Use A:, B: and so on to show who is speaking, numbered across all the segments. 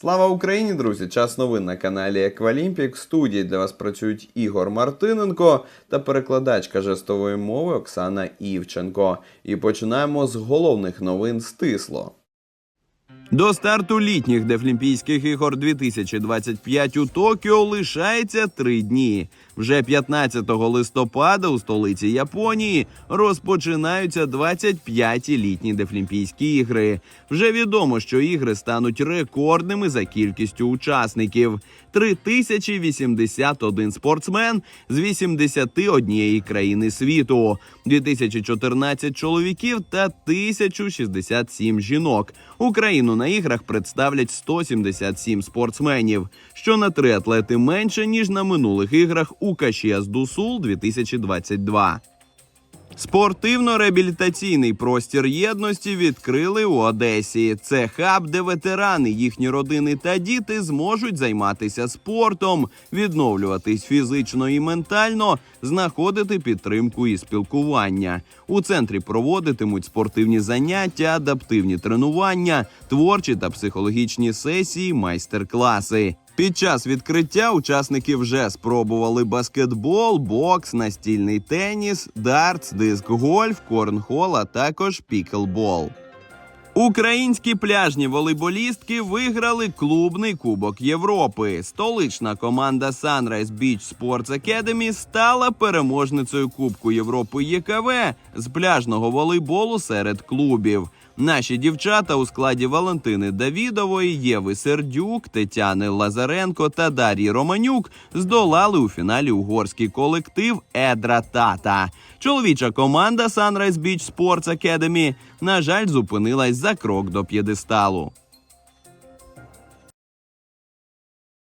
A: Слава Україні, друзі! Час новин на каналі Еквалімпік. Студії для вас працюють Ігор Мартиненко та перекладачка жестової мови Оксана Івченко. І починаємо з головних новин стисло. До старту літніх Дефлімпійських ігор 2025 у Токіо лишається три дні. Вже 15 листопада у столиці Японії розпочинаються 25-ті літні Дефлімпійські ігри. Вже відомо, що ігри стануть рекордними за кількістю учасників. 3081 спортсмен з 81 країни світу, 2014 чоловіків та 1067 жінок. Україну на іграх представлять 177 спортсменів, що на три атлети менше ніж на минулих іграх у Кашіас Дусул 2022. Спортивно-реабілітаційний простір єдності відкрили у Одесі. Це хаб, де ветерани, їхні родини та діти зможуть займатися спортом, відновлюватись фізично і ментально, знаходити підтримку і спілкування. У центрі проводитимуть спортивні заняття, адаптивні тренування, творчі та психологічні сесії, майстер-класи. Під час відкриття учасники вже спробували баскетбол, бокс, настільний теніс, дартс, диск-гольф, корнхол, а також піклбол. Українські пляжні волейболістки виграли клубний Кубок Європи. Столична команда Sunrise Beach Sports Academy стала переможницею Кубку Європи ЄКВ з пляжного волейболу серед клубів. Наші дівчата у складі Валентини Давідової, Єви Сердюк, Тетяни Лазаренко та Дар'ї Романюк здолали у фіналі угорський колектив Едра Тата. Чоловіча команда Sunrise Beach Sports Academy, на жаль, зупинилась за крок до п'єдесталу.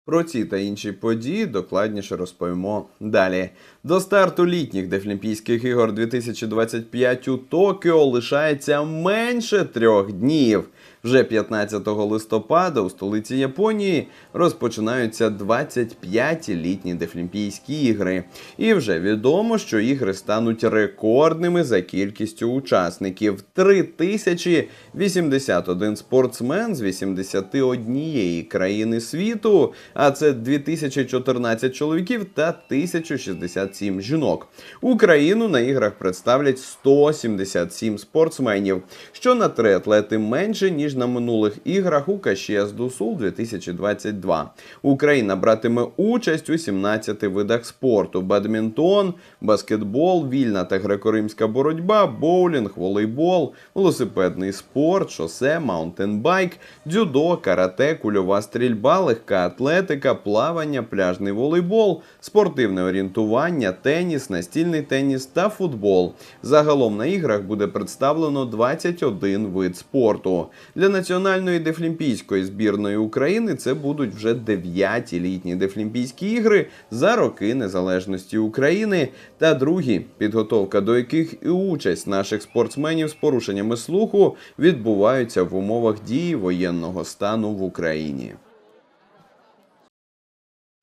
A: Про ці та інші події докладніше розповімо далі. До старту літніх Дефлімпійських ігор 2025 у Токіо лишається менше трьох днів. Вже 15 листопада у столиці Японії розпочинаються 25-ті літні Дефлімпійські ігри. І вже відомо, що ігри стануть рекордними за кількістю учасників: 3081 спортсмен з 81 країни світу, а це 2014 чоловіків та 1067 жінок. Україну на іграх представлять 177 спортсменів, що на три атлети менше ніж на минулих іграх у Кашіас Дусул 2022. Україна братиме участь у 17 видах спорту: бадмінтон, баскетбол, вільна та греко-римська боротьба, боулінг, волейбол, велосипедний спорт, шосе, маунтенбайк, дзюдо, карате, кульова стрільба, легка атлетика, плавання, пляжний волейбол, спортивне орієнтування, теніс, настільний теніс та футбол. Загалом на іграх буде представлено 21 вид спорту. Для національної дефлімпійської збірної України це будуть вже дев'яті літні дефлімпійські ігри за роки незалежності України та другі, підготовка до яких і участь наших спортсменів з порушеннями слуху відбуваються в умовах дії воєнного стану в Україні.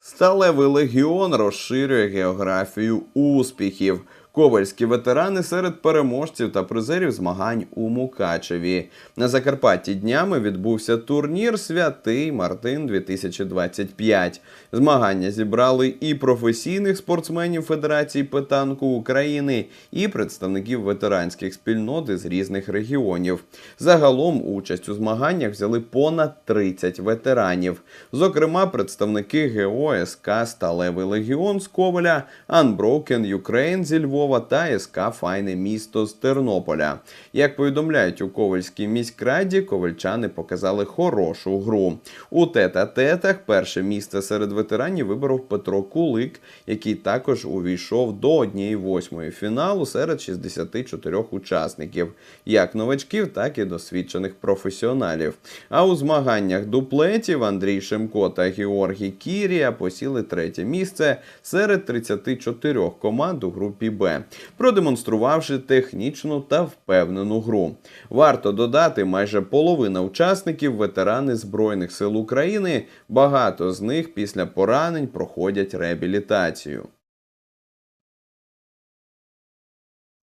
A: Сталевий легіон розширює географію успіхів. Ковальські ветерани серед переможців та призерів змагань у Мукачеві. На Закарпатті днями відбувся турнір Святий Мартин 2025. Змагання зібрали і професійних спортсменів Федерації Петанку України, і представників ветеранських спільнот із різних регіонів. Загалом участь у змаганнях взяли понад 30 ветеранів. Зокрема, представники ГО СК Сталевий Легіон з Коваля, Unbroken Ukraine зі Львова та СК Файне місто з Тернополя. Як повідомляють у Ковальській міськраді, ковальчани показали хорошу гру. У тета-тетах перше місце серед ветеранів виборов Петро Кулик, який також увійшов до 1-8 фіналу серед 64 учасників, як новачків, так і досвідчених професіоналів. А у змаганнях дуплетів Андрій Шемко та Георгій Кірія посіли третє місце серед 34 команд у групі Б, продемонструвавши технічну та впевнену гру. Варто додати, майже половина учасників ветерани Збройних сил України. Багато з них після поранень проходять реабілітацію.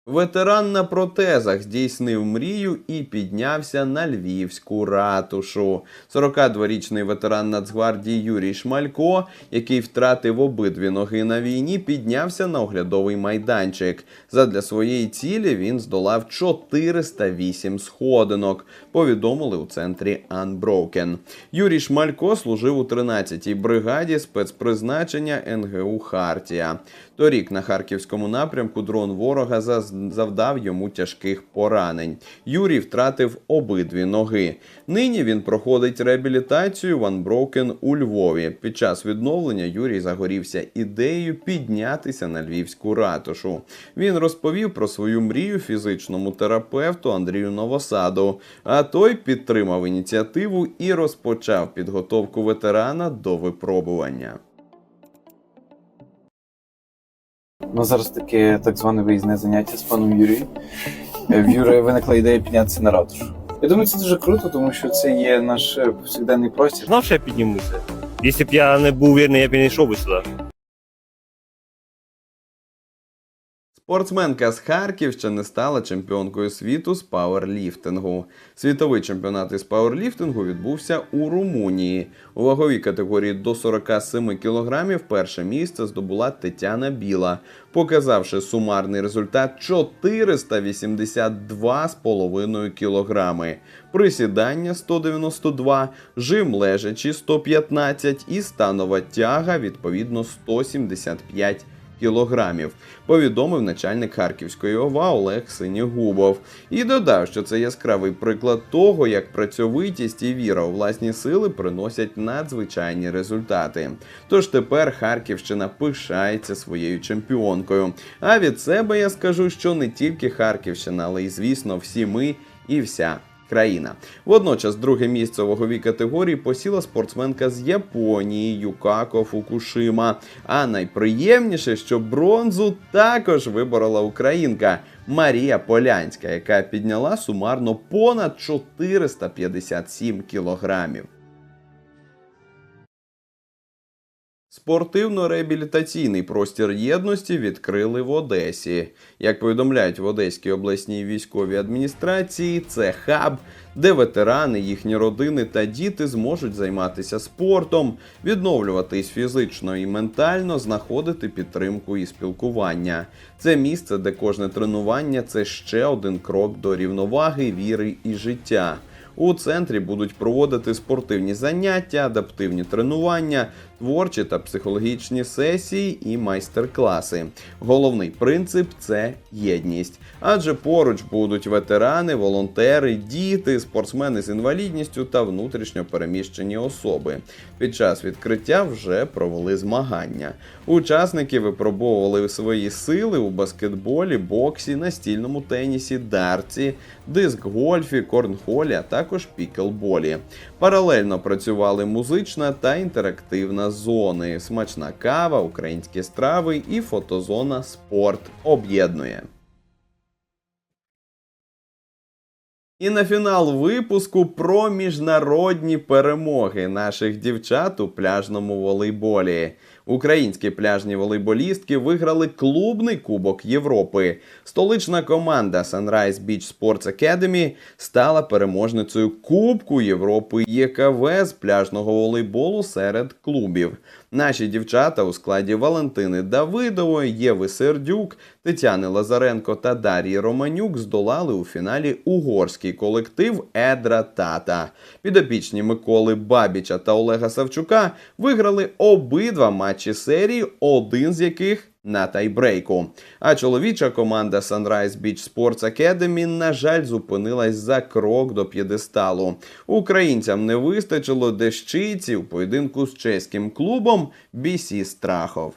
A: Ветеран на протезах здійснив мрію і піднявся на львівську ратушу. 42-річний ветеран Нацгвардії Юрій Шмалько, який втратив обидві ноги на війні, піднявся на оглядовий майданчик. Задля своєї цілі він здолав 408 сходинок. Повідомили у центрі Unbroken. Юрій Шмалько служив у 13-й бригаді спецпризначення НГУ Хартія. Торік на харківському напрямку дрон ворога завдав йому тяжких поранень. Юрій втратив обидві ноги. Нині він проходить реабілітацію в Unbroken у Львові. Під час відновлення Юрій загорівся ідеєю піднятися на львівську ратушу. Він розповів про свою мрію фізичному терапевту Андрію Новосаду. А той підтримав ініціативу і розпочав підготовку ветерана до випробування.
B: У нас зараз таке так зване виїзне заняття з паном Юрієм. Е, В Юрі виникла ідея піднятися на ратушу. Я думаю, це дуже круто, тому що це є наш е, повсякденний простір.
C: Знав, що я піднімуся. Якщо б я не був вірний, я б не йшов би сюди.
A: Спортсменка з Харківщини стала чемпіонкою світу з пауерліфтингу. Світовий чемпіонат із пауерліфтингу відбувся у Румунії. У ваговій категорії до 47 кілограмів перше місце здобула Тетяна Біла, показавши сумарний результат 482,5 кілограми. Присідання 192, жим лежачі 115 і станова тяга відповідно 175 кілограмів, повідомив начальник Харківської ОВА Олег Синігубов. І додав, що це яскравий приклад того, як працьовитість і віра у власні сили приносять надзвичайні результати. Тож тепер Харківщина пишається своєю чемпіонкою. А від себе я скажу, що не тільки Харківщина, але й звісно, всі ми і вся країна. Водночас друге місце у ваговій категорії посіла спортсменка з Японії Юкако Фукушима. А найприємніше, що бронзу також виборола українка Марія Полянська, яка підняла сумарно понад 457 кілограмів. Спортивно-реабілітаційний простір єдності відкрили в Одесі. Як повідомляють в Одеській обласній військовій адміністрації, це хаб, де ветерани, їхні родини та діти зможуть займатися спортом, відновлюватись фізично і ментально, знаходити підтримку і спілкування. Це місце, де кожне тренування це ще один крок до рівноваги, віри і життя. У центрі будуть проводити спортивні заняття, адаптивні тренування, творчі та психологічні сесії і майстер-класи. Головний принцип це єдність. Адже поруч будуть ветерани, волонтери, діти, спортсмени з інвалідністю та внутрішньо переміщені особи. Під час відкриття вже провели змагання. Учасники випробовували свої сили у баскетболі, боксі, настільному тенісі, дартці, диск-гольфі, корнхолі, а також пікелболі. Паралельно працювали музична та інтерактивна зони, смачна кава, українські страви і фотозона спорт об'єднує. І на фінал випуску про міжнародні перемоги наших дівчат у пляжному волейболі. Українські пляжні волейболістки виграли клубний Кубок Європи. Столична команда Sunrise Beach Sports Academy стала переможницею Кубку Європи ЄКВ з пляжного волейболу серед клубів. Наші дівчата у складі Валентини Давидової, Єви Сердюк, Тетяни Лазаренко та Дар'ї Романюк здолали у фіналі угорський колектив Едра Тата. Підопічні Миколи Бабіча та Олега Савчука виграли обидва матчі серії, один з яких на тайбрейку. А чоловіча команда Sunrise Beach Sports Academy, на жаль, зупинилась за крок до п'єдесталу. Українцям не вистачило дещиці у поєдинку з чеським клубом BC Страхов.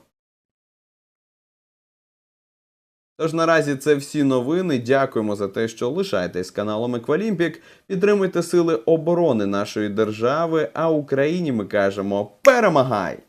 A: Тож наразі це всі новини. Дякуємо за те, що лишаєтесь каналом Еквалімпік. Підтримуйте сили оборони нашої держави. А Україні ми кажемо перемагай!